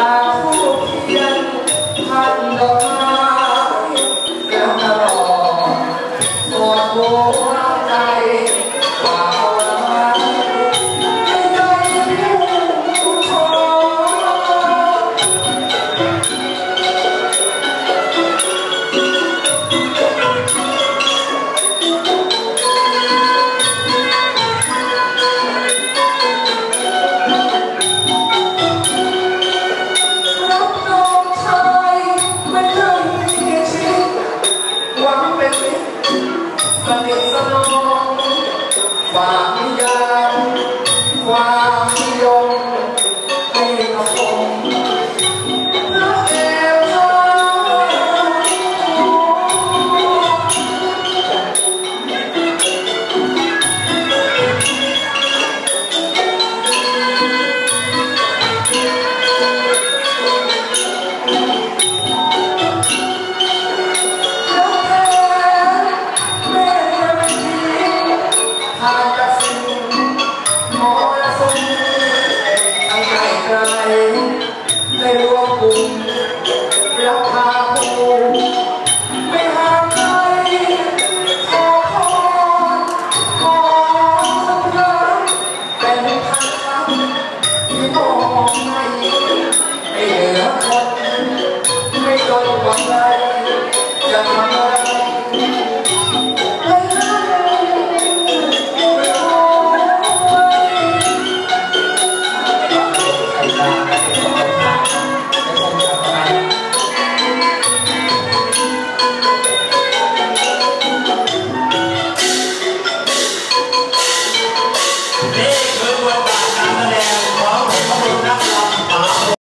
อ สนิทส ไกลไกลในรวมกลุ่มราคาภูไม่ห่างไกลขอพรขอสักครั้งเป็นทางคำที่มองให้ไม่เหลือคนไม่จนว่าใครจะทำ